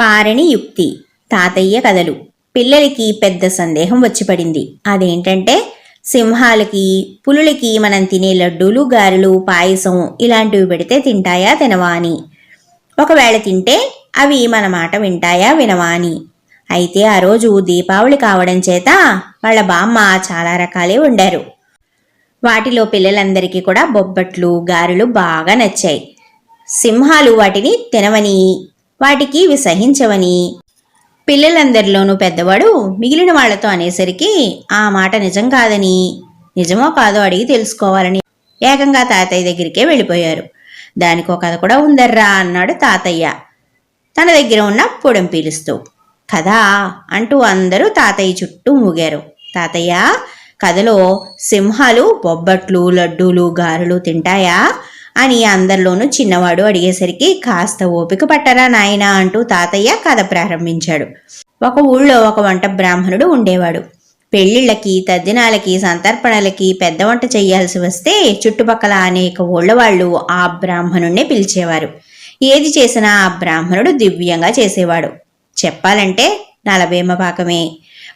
పారణి యుక్తి. తాతయ్య కథలు. పిల్లలకి పెద్ద సందేహం వచ్చిపడింది. అదేంటంటే సింహాలకి పులులకి మనం తినే లడ్డూలు గారెలు పాయసం ఇలాంటివి పెడితే తింటాయా తినవా అని. ఒకవేళ తింటే అవి మన మాట వింటాయా వినవా అని. అయితే ఆ రోజు దీపావళి కావడం చేత వాళ్ళ బామ్మ చాలా రకాలే వండారు. వాటిలో పిల్లలందరికీ కూడా బొబ్బట్లు గారెలు బాగా నచ్చాయి. సింహాలు వాటిని తినవని వాటికి ఇవి సహించవని పిల్లలందరిలోనూ పెద్దవాడు మిగిలిన వాళ్ళతో అనేసరికి ఆ మాట నిజం కాదని నిజమో కాదో అడిగి తెలుసుకోవాలని. ఏకంగా తాతయ్య దగ్గరికే వెళ్ళిపోయారు. దానికో కథ కూడా ఉందర్రా అన్నాడు తాతయ్య. తన దగ్గర ఉన్న పొడం పీలుస్తూ కదా అంటూ అందరూ తాతయ్య చుట్టూ మూగారు. తాతయ్య కథలో సింహాలు బొబ్బట్లు లడ్డూలు గారెలు తింటాయా? అని అందరిలోనూ చిన్నవాడు అడిగేసరికి కాస్త ఓపిక పట్టరా నాయనా అంటూ తాతయ్య కథ ప్రారంభించాడు. ఒక ఊళ్ళో ఒక వంట బ్రాహ్మణుడు ఉండేవాడు. పెళ్ళిళ్ళకి తద్దినాలకి సంతర్పణలకి పెద్ద వంట చేయాల్సి వస్తే చుట్టుపక్కల అనేక ఊళ్ళ వాళ్ళు ఆ బ్రాహ్మణుణ్ణి పిలిచేవారు. ఏది చేసినా ఆ బ్రాహ్మణుడు దివ్యంగా చేసేవాడు. చెప్పాలంటే నలభేమ పాకమే.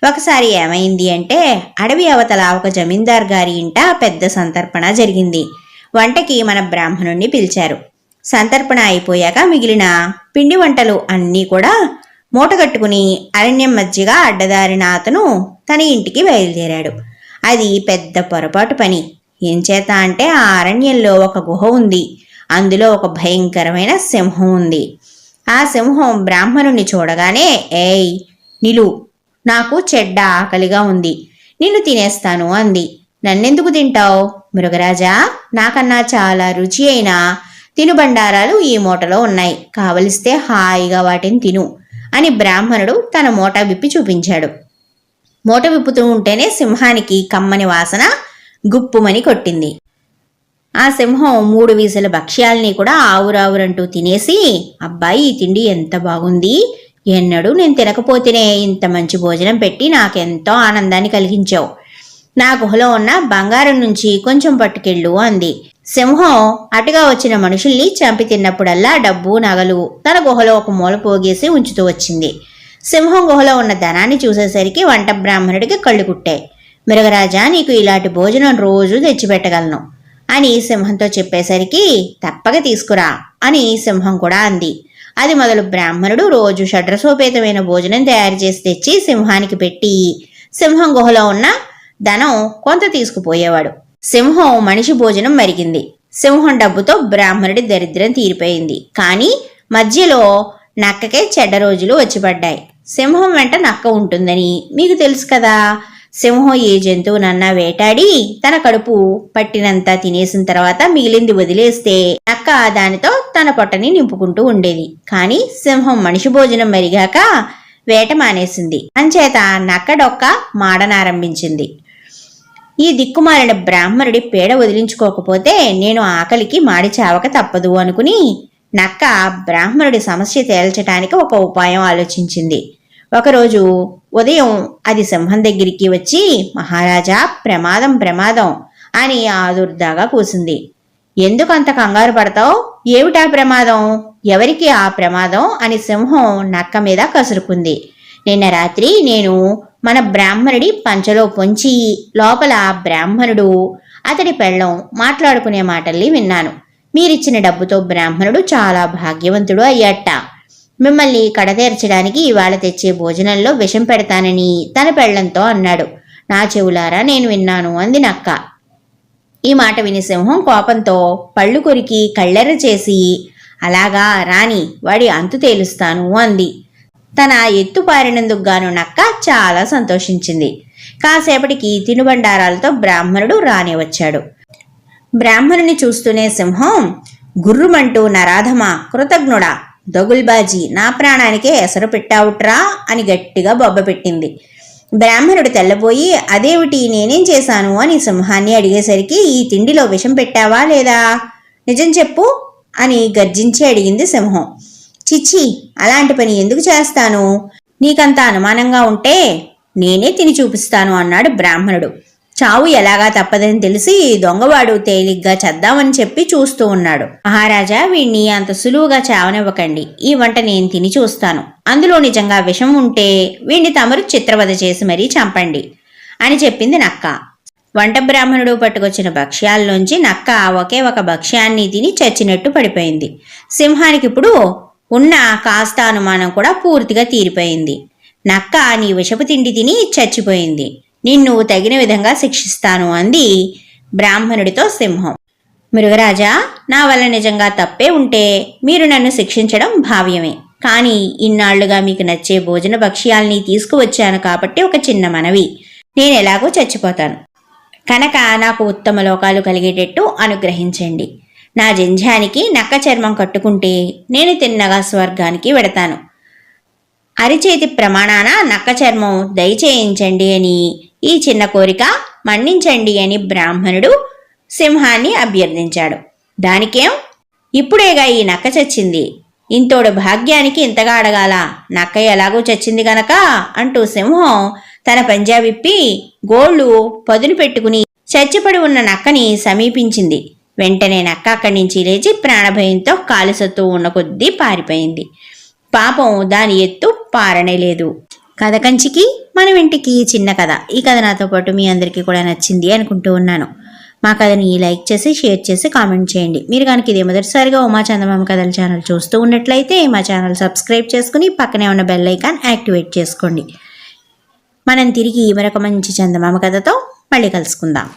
ఒకసారి ఏమైంది అంటే అడవి అవతల ఒక జమీందార్ గారి ఇంట పెద్ద సంతర్పణ జరిగింది. వంటకి మన బ్రాహ్మణుణ్ణి పిలిచారు. సంతర్పణ అయిపోయాక మిగిలిన పిండి వంటలు అన్నీ కూడా మూటగట్టుకుని అరణ్యం మధ్యగా అడ్డదారిన అతను తన ఇంటికి బయలుదేరాడు. అది పెద్ద పొరపాటు పని. ఏం చేత అంటే ఆ అరణ్యంలో ఒక గుహ ఉంది. అందులో ఒక భయంకరమైన సింహం ఉంది. ఆ సింహం బ్రాహ్మణుణ్ణి చూడగానే ఏయ్ నిలు నాకు చెడ్డ ఆకలిగా ఉంది. నిన్ను తినేస్తాను అంది. నన్నెందుకు తింటావు? మృగరాజా నాకన్నా చాలా రుచి అయిన తినుబండారాలు ఈ మూటలో ఉన్నాయి. కావలిస్తే హాయిగా వాటిని తిను అని బ్రాహ్మణుడు తన మూట విప్పి చూపించాడు. మూట విప్పుతూ ఉంటేనే సింహానికి కమ్మని వాసన గుప్పుమని కొట్టింది. ఆ సింహం మూడు వీసల భక్ష్యాల్ని కూడా ఆవురావురంటూ తినేసి అబ్బాయి ఈ తిండి ఎంత బాగుంది. ఎన్నడూ నేను తినకపోతేనే ఇంత మంచి భోజనం పెట్టి నాకెంతో ఆనందాన్ని కలిగించావు. నా గుహలో ఉన్న బంగారం నుంచి కొంచెం పట్టుకెళ్ళు అంది. సింహం అటుగా వచ్చిన మనుషుల్ని చంపి తిన్నప్పుడల్లా డబ్బు నగలు తన గుహలో ఒక మూల పోగేసి ఉంచుతూ వచ్చింది. సింహం గుహలో ఉన్న ధనాన్ని చూసేసరికి వంట బ్రాహ్మణుడికి కళ్ళు కుట్టాయి. మృగరాజా నీకు ఇలాంటి భోజనం రోజు తెచ్చిపెట్టగలను అని సింహంతో చెప్పేసరికి తప్పక తీసుకురా అని సింహం కూడా అంది. అది మొదలు బ్రాహ్మణుడు రోజు షడ్రసోపేతమైన భోజనం తయారు చేసి తెచ్చి సింహానికి పెట్టి సింహం గుహలో ఉన్న ధనం కొంత తీసుకుపోయేవాడు. సింహం మనిషి భోజనం మరిగింది. సింహం డబ్బుతో బ్రాహ్మణుడి దరిద్రం తీరిపోయింది. కానీ మధ్యలో నక్కకే చెడ్డ రోజులు వచ్చిపడ్డాయి సింహం వెంట నక్క ఉంటుందని మీకు తెలుసు కదా. సింహం ఏ జంతువునన్నా వేటాడి తన కడుపు పట్టినంత తినేసిన తర్వాత మిగిలింది వదిలేస్తే నక్క దానితో తన పొట్టని నింపుకుంటూ ఉండేది. కానీ సింహం మనిషి భోజనం మరిగాక వేట మానేసింది. అంచేత నక్క డొక్క మాడనారంభించింది. ఈ దిక్కుమాలిన బ్రాహ్మణుడి పేడ వదిలించుకోకపోతే నేను ఆకలికి మాడి చావక తప్పదు అనుకుని నక్క బ్రాహ్మణుడి సమస్య తేల్చటానికి ఒక ఉపాయం ఆలోచించింది. ఒకరోజు ఉదయం అది సింహం దగ్గరికి వచ్చి మహారాజా ప్రమాదం ప్రమాదం అని ఆదుర్దాగా కూసింది. ఎందుకు అంత కంగారు పడతావు? ఏమిటా ప్రమాదం? ఎవరికి ఆ ప్రమాదం? అని సింహం నక్క మీద కసురుకుంది. నిన్న రాత్రి నేను మన బ్రాహ్మణుడి పంచలో పొంచి లోపల బ్రాహ్మణుడు అతడి పెళ్ళం మాట్లాడుకునే మాటల్ని విన్నాను. మీరిచ్చిన డబ్బుతో బ్రాహ్మణుడు చాలా భాగ్యవంతుడు అయ్యట. మిమ్మల్ని కడతీర్చడానికి ఇవాళ తెచ్చే భోజనంలో విషం పెడతానని తన పెళ్ళంతో అన్నాడు. నా చెవులారా నేను విన్నాను అంది నక్క ఈ మాట విని సింహం కోపంతో పళ్ళు కొరికి కళ్ళెర్ర చేసి అలాగా రాని వాడి అంతు తేలుస్తాను అంది. తన ఎత్తు పారినందుకు గాను నక్క చాలా సంతోషించింది. కాసేపటికి తినుబండారాలతో బ్రాహ్మణుడు రాని వచ్చాడు. బ్రాహ్మణుని చూస్తూనే సింహం గుర్రుమంటూ నరాధమా కృతజ్ఞుడా దొగుల్బాజీ నా ప్రాణానికే ఎసరు పెట్టావుట్రా అని గట్టిగా బొబ్బ పెట్టింది. బ్రాహ్మణుడు తెల్లబోయి అదేమిటి నేనేం చేశాను అని సింహాన్ని అడిగేసరికి ఈ తిండిలో విషం పెట్టావా లేదా? నిజం చెప్పు అని గర్జించి అడిగింది సింహం. చిచ్చి అలాంటి పని ఎందుకు చేస్తాను? నీకంత అనుమానంగా ఉంటే నేనే తిని చూపిస్తాను అన్నాడు బ్రాహ్మణుడు. చావు ఎలాగా తప్పదని తెలిసి దొంగవాడు తేలిగ్గా చేద్దామని చెప్పి చూస్తూ ఉన్నాడు. మహారాజా వీణ్ణి అంత సులువుగా చావనివ్వకండి. ఈ వంట నేను తిని చూస్తాను. అందులో నిజంగా విషం ఉంటే వీణ్ణి తమరు చిత్రవధ చేసి మరీ చంపండి అని చెప్పింది నక్క. వంట బ్రాహ్మణుడు పట్టుకొచ్చిన భక్ష్యాల్లోంచి నక్క ఒకే ఒక భక్ష్యాన్ని తిని చచ్చినట్టు పడిపోయింది. సింహానికి ఇప్పుడు ఉన్న కాస్త అనుమానం కూడా పూర్తిగా తీరిపోయింది. నక్క నీ విషపు తిండి తిని చచ్చిపోయింది. నిన్ను తగిన విధంగా శిక్షిస్తాను అంది బ్రాహ్మణుడితో సింహం. మృగరాజా నా వల్ల నిజంగా తప్పే ఉంటే మీరు నన్ను శిక్షించడం భావ్యమే. కానీ ఇన్నాళ్ళుగా మీకు నచ్చే భోజన భక్ష్యాల్ని తీసుకువచ్చాను కాబట్టి ఒక చిన్న మనవి. నేను ఎలాగో చచ్చిపోతాను. కనుక నాకు ఉత్తమ లోకాలు కలిగేటట్టు అనుగ్రహించండి. నా జంధ్యానికి నక్క చర్మం కట్టుకుంటే నేను తిన్నగా స్వర్గానికి వెడతాను. అరిచేతి ప్రమాణాన నక్క చర్మం దయచేయించండి అని ఈ చిన్న కోరిక మన్నించండి అని బ్రాహ్మణుడు సింహాన్ని అభ్యర్థించాడు. దానికేం? ఇప్పుడేగా ఈ నక్క చచ్చింది. ఇంతోడు భాగ్యానికి ఇంతగా అడగాల నక్క ఎలాగో చచ్చింది గనక అంటూ సింహం తన పంజా విప్పి గోళ్ళు పదును పెట్టుకుని చచ్చిపడి ఉన్న నక్కని సమీపించింది. వెంటనే నక్క అక్కడి నుంచి లేచి ప్రాణభయంతో కాలుసత్తు ఉన్న కొద్దీ పారిపోయింది. పాపం దాని ఎత్తు పారనే లేదు. కథ కంచికి మన ఇంటికి చిన్న కథ. ఈ కథ నాతో పాటు మీ అందరికీ కూడా నచ్చింది అనుకుంటూ ఉన్నాను. మా కథని లైక్ చేసి షేర్ చేసి కామెంట్ చేయండి. మీరు కనుక ఇదే మొదటిసారిగా ఉమా చందమామ కథల ఛానల్ చూస్తూ ఉన్నట్లయితే మా ఛానల్ సబ్స్క్రైబ్ చేసుకుని పక్కనే ఉన్న బెల్ ఐకాన్ యాక్టివేట్ చేసుకోండి. మనం తిరిగి మరొక మంచి చందమామ కథతో మళ్ళీ కలుసుకుందాం.